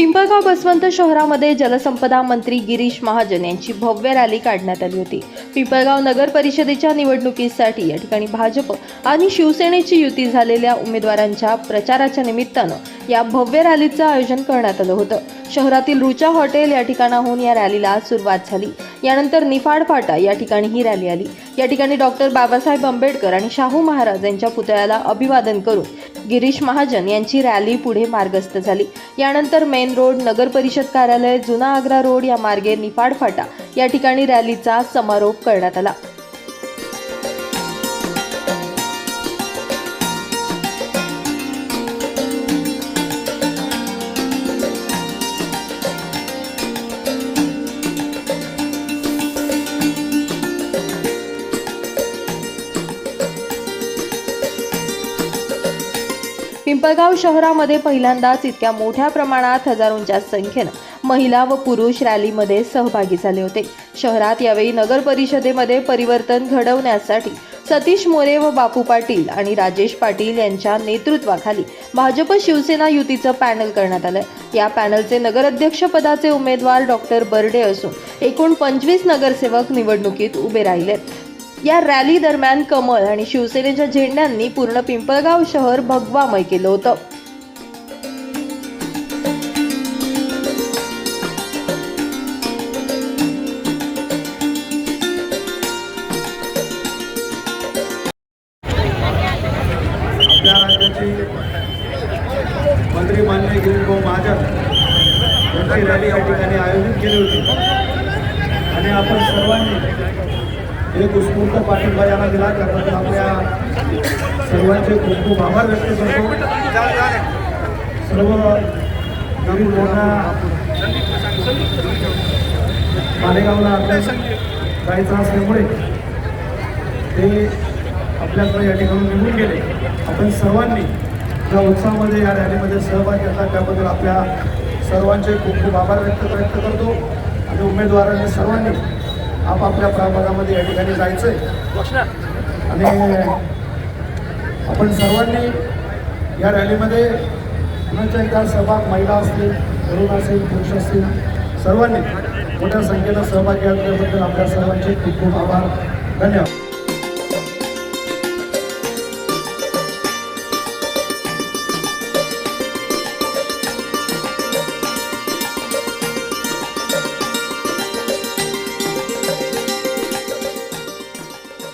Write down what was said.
पिंपळगाव बसवंत शहरामध्ये जलसंपदा मंत्री गिरीश महाजन यांची भव्य रॅली काढण्यात आली होती. पिंपळगाव नगर परिषदेच्या निवडणुकीसाठी या ठिकाणी भाजप आणि शिवसेनेची युती झालेल्या उमेदवारांच्या प्रचाराच्या निमित्तानं या भव्य रॅलीचं आयोजन करण्यात आलं होतं. शहरातील रुचा हॉटेल या ठिकाणाहून या रॅलीला सुरुवात झाली. यानंतर निफाड फाटा या ठिकाणी ही रॅली आली. या ठिकाणी डॉक्टर बाबासाहेब आंबेडकर आणि शाहू महाराज यांच्या पुतळ्याला अभिवादन करून गिरीश महाजन यांची रॅली पुढे मार्गस्थ झाली. यानंतर मेन रोड नगर परिषद कार्यालय जुना आग्रा रोड या मार्गे निफाड फाटा या ठिकाणी रॅलीचा समारोप करण्यात आला. पिंपळगाव शहरामध्ये पहिल्यांदाच इतक्या मोठ्या प्रमाणात हजारोंच्या संख्येनं महिला व पुरुष रॅलीमध्ये सहभागी झाले होते. शहरात यावेळी नगर परिषदेमध्ये परिवर्तन घडवण्यासाठी सतीश मोरे व बापू पाटील आणि राजेश पाटील यांच्या नेतृत्वाखाली भाजप शिवसेना युतीचं पॅनल करण्यात आलं या पॅनलचे नगराध्यक्ष पदाचे उमेदवार डॉक्टर बर्डे असून एकूण पंचवीस नगरसेवक निवडणुकीत उभे राहिलेत या रॅली दरम्यान कमळ आणि शिवसेनेच्या झेंड्यांनी पूर्ण पिंपळगाव शहर भगवामय केलं होतं. मंत्री मान्य गिरीशभाऊ महाजन यांची रॅली या ठिकाणी आयोजित केली होती. आणि आपण सर्वांनी एक उत्स्फूर्त पाठिंबा यांना दिला. त्याबद्दल आपल्या सर्वांचे खूप खूप आभार व्यक्त करतो. सर्व नवीन मोठा मालेगावला जायचं असल्यामुळे ते आपल्याकडे या ठिकाणी निघून गेले. आपण सर्वांनी या उत्सवामध्ये या रॅलीमध्ये सहभाग घेतला त्याबद्दल आपल्या सर्वांचे खूप खूप आभार व्यक्त व्यक्त करतो. आणि उमेदवारांनी सर्वांनी आपापल्या प्रभागामध्ये या ठिकाणी जायचं आहे आणि आपण सर्वांनी या रॅलीमध्ये पुन्हा एकदा सहभाग महिला असतील तरुण असेल पुरुष असतील सर्वांनी मोठ्या संख्येनं सहभाग घेतल्याबद्दल आपल्या सर्वांचे खूप खूप आभार. धन्यवाद.